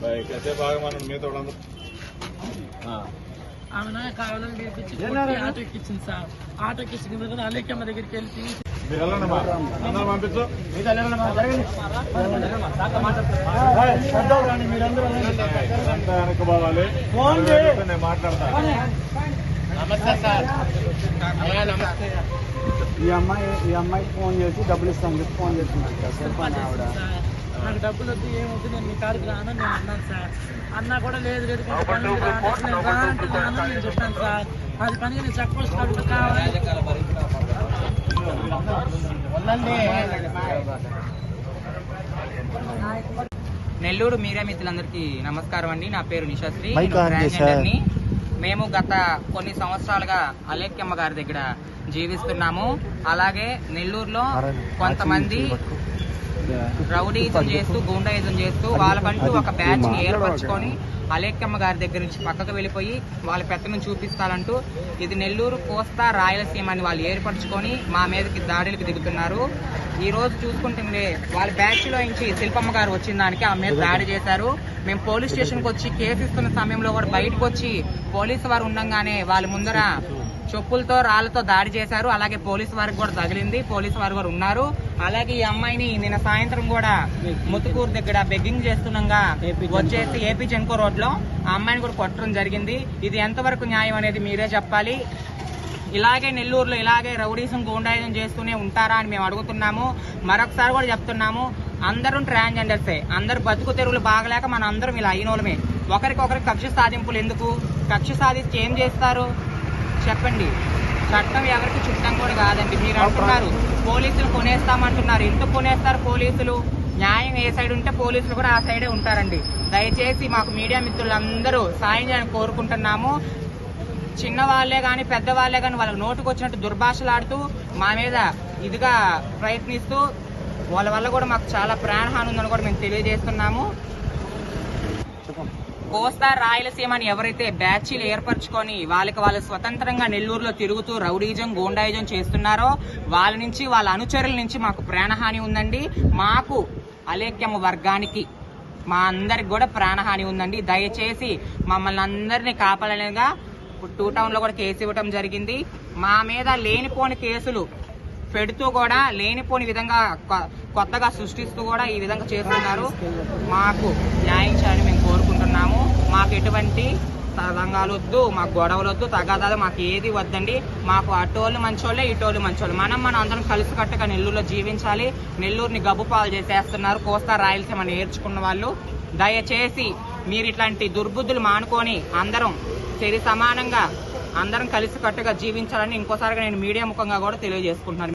కాసేపు ఆగమన్నాడు మీతో. ఆమె కావాలని పిలిపించి ఆటో ఎక్కించింది సార్. ఆటో ఎక్కించిన తర్వాత అలేకమ్మ దగ్గరికి వెళ్ళి మీరు వెళ్ళండి అమ్మా. అందరూ పంపించు. అంతా వెనక్కి పోవాలి? నేను మాట్లాడతాను ఈ అమ్మాయి ఈ అమ్మాయికి ఫోన్ చేసి డబ్బులు ఇస్తాను చెప్పి ఫోన్ కాసేపు అని ఆవిడ సార్. నాకు డబ్బులు వద్దు ఏమొద్దు నేను మీ కాడికి రాను నేను అన్నాను సార్. అన్నా కూడా లేదు లేదు కొంచెం పని ఉంది రా అంటే నేను రానంటే రానని నేను చెప్పాను సార్. అది పని నేను చెక్ పోస్ట్ కార్డు కావాలి నెల్లూరు మీడియా మిత్రులందరికీ నమస్కారం అండి. నా పేరు నిశాశ్రీ. ని. మేము గత కొన్ని సంవత్సరాలుగా అలేఖ్యమ్మ గారి దగ్గర జీవిస్తున్నాము. అలాగే నెల్లూరులో కొంతమంది రౌడీజం చేస్తూ గూండాయిజం చేస్తూ వాళ్ళకంటూ ఒక బ్యాచ్ని ఏర్పరచుకొని అలేఖ్యమ్మ గారి దగ్గర నుంచి పక్కకు వెళ్ళిపోయి వాళ్ళ పెత్తనం చూపిస్తారంటూ ఇది నెల్లూరు కోస్తా రాయలసీమ అని వాళ్ళు ఏర్పరచుకొని మా మీదకి దాడులకు దిగుతున్నారు. ఈ రోజు చూసుకుంటుండే వాళ్ళ బ్యాచ్లో నుంచి శిల్పమ్మ గారు వచ్చిన దానికి ఆమె మీద దాడి చేశారు. మేము పోలీస్ స్టేషన్కి వచ్చి కేసు ఇస్తున్న సమయంలో కూడా బయటకు వచ్చి పోలీసు వారు ఉండంగానే వాళ్ళ ముందర చెప్పులతో రాళ్ళతో దాడి చేశారు. అలాగే పోలీసు వారికి కూడా తగిలింది. పోలీసు వారు కూడా ఉన్నారు. అలాగే ఈ అమ్మాయిని నిన్న సాయంత్రం కూడా ముతుకూరు దగ్గర బెగ్గింగ్ చేస్తుండగా వచ్చేసి ఏపీ జెన్కో రోడ్లో ఆ అమ్మాయిని కూడా కొట్టడం జరిగింది. ఇది ఎంతవరకు న్యాయం అనేది మీరే చెప్పాలి. ఇలాగే నెల్లూరులో ఇలాగే రౌడీసం గూండాయిజం చేస్తూనే ఉంటారా అని మేము అడుగుతున్నాము. మరొకసారి కూడా చెప్తున్నాము. అందరం ట్రాన్స్జెండర్సే. అందరు బతుకు తెరువులు బాగలేక మన అందరం ఇలా అయినోళ్ళమే. ఒకరికొకరికి కక్ష సాధింపులు ఎందుకు? కక్ష సాధించి ఏం చేస్తారు? చెప్పండి. చట్టం ఎవరికి చుట్టం కూడా కాదండి. మీరు అంటున్నారు పోలీసులు కొనేస్తామంటున్నారు. ఎందుకు కొనేస్తారు పోలీసులు? న్యాయం ఏ సైడ్ ఉంటే పోలీసులు కూడా ఆ సైడే ఉంటారండి. దయచేసి మాకు మీడియా మిత్రులందరూ సాయం చేయాలని కోరుకుంటున్నాము. చిన్న వాళ్ళే కానీ పెద్దవాళ్ళే కానీ వాళ్ళకి నోటుకు వచ్చినట్టు దుర్భాషలాడుతూ మా మీద ఇదిగా ప్రయత్నిస్తూ వాళ్ళ వల్ల కూడా మాకు చాలా ప్రాణహాని ఉందని కూడా మేము తెలియజేస్తున్నాము. కోస్తా రాయలసీమ అని ఎవరైతే బ్యాచీలు ఏర్పరచుకొని వాళ్ళకి వాళ్ళు స్వతంత్రంగా నెల్లూరులో తిరుగుతూ రౌడీజం గోండాయిజం చేస్తున్నారో వాళ్ళ నుంచి వాళ్ళ అనుచరుల నుంచి మాకు ప్రాణహాని ఉందండి. మాకు అలేఖ్యం వర్గానికి మా అందరికి కూడా ప్రాణహాని ఉందండి. దయచేసి మమ్మల్ని అందరినీ కాపాడలేగా టూ టౌన్లో కూడా కేసు ఇవ్వటం జరిగింది. మా మీద లేనిపోని కేసులు పెడుతూ కూడా లేనిపోని విధంగా కొ- కొత్తగా సృష్టిస్తూ కూడా ఈ విధంగా చేస్తున్నారు. మాకు న్యాయం చేయాలని మేము. ఎటువంటి తరంగాలు వద్దు మాకు గొడవలు వద్దు తగాదాలు మాకు ఏది వద్దండి. మాకు అటోళ్ళు మంచోళ్ళే ఇటోళ్ళు మంచోళ్ళు. మనం మనం అందరం కలిసి కట్టుగా నెల్లూరులో జీవించాలి. నెల్లూరుని గబ్బు పాలు చేసేస్తున్నారు. కోస్తా రాయలసీమ నేర్చుకున్న వాళ్ళు. దయచేసి మీరు ఇట్లాంటి దుర్బుద్ధులు మానుకొని అందరం సరి సమానంగా అందరం కలిసి కట్టుగా జీవించాలని ఇంకోసారిగా నేను మీడియా ముఖంగా కూడా తెలియజేసుకుంటున్నాను.